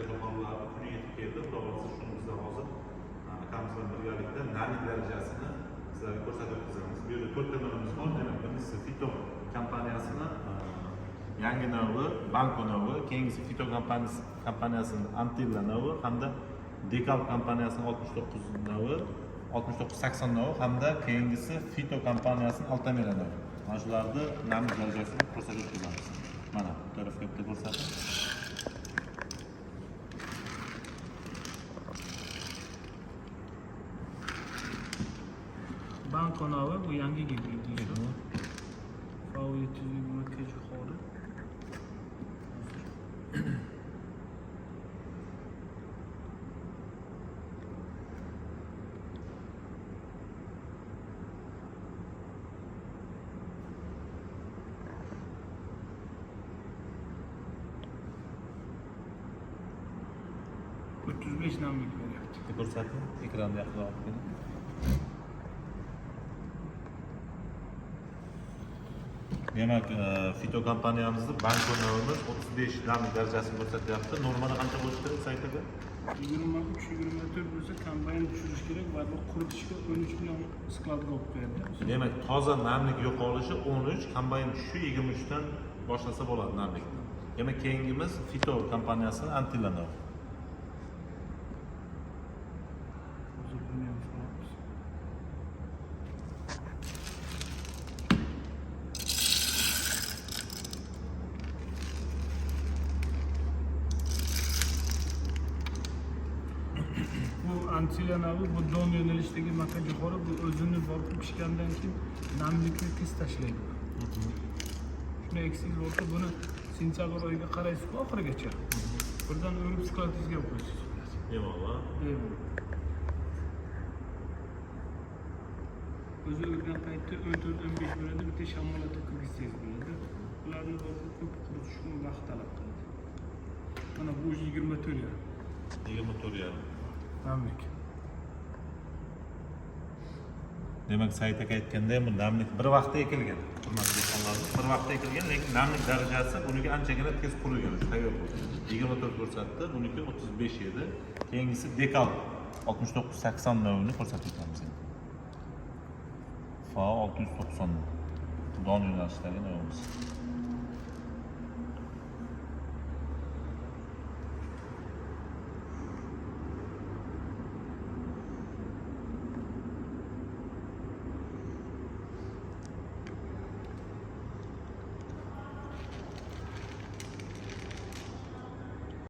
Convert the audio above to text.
yangi shoxollarni kuni yetib keldi xohlasa shuni bizlar hozir akamiz bilan birgalikda narxi darajasini sizlarga ko'rsatib o'tkazamiz bu yerda to'rtta navimiz bor demak birinchisi fito kompaniyasini yangi navi banko navi keyingisi fito kompaniyasi kompaniyasini antilla navi hamda dekal kompaniyasini oltmish to'qqiz navi oltmish to'qqiz sakson navi hamda keyingisi fito kompaniyasini altamira navi mana shularni namlik darajasini ko'rsatib o'tkazamiz mana bu tarafga bitta ko'rsatib Banko navi bu yangi deyishadi. FAO 720 kg yuqori. o'ttiz besh namlik beryapti bitta ko'rsatib ekranda olib demak e, fito kompaniyamizni banko navimiz o'ttiz besh namlik darajasini ko'rsatyapti normali qancha bo'lishi kerak saytiga yigirma uch yigirma to'rt bo'lsa kombayn tushirish kerak va bu quritishga o'n uch million skladga olib qo'yadi demak toza namlik yo'qolishi o'n uch kombayn tushishi yigirma uchdan boshlasa bo'ladi namlikni demak keyingimiz fito kompaniyasini antilla navi hozir buni ham so'raymiz bu antilanavi bu don yo'nalishdagi makajo'xori bu o'zini borib pishgandan keyin namlikni tez tashlaydi shunday eksangiz bo'lsa buni sentyabr oyiga qaraysiz oxirigacha birdan o'rib skladingizga olib qo'yasiz Eyvallah. o'zi o'rgan paytda o'n to'rt o'n besh bo'ladi bitta shamolata kirgizsangiz bo'ladi ularni ko'p quritishga vaqt talab qiladi mana bu yigirma to'rt yarim yigirma to'rt yarim namlik. Demak sayt aka aytgandek bu namlik bir vaqtda ekilgan. Hurmatli do'stlar bir vaqtda ekilgan lekin namlik darajasi buniki anchagina tez qurilgan tayyor bo'lgan. Yigirma to'rt ko'rsatdi buniki o'ttiz besh dekal oltmish to'qqiz sakson navini ko'rsatib o'tamiz endi. Fa olti yuz to'qson don yo'nalishdagi navimiz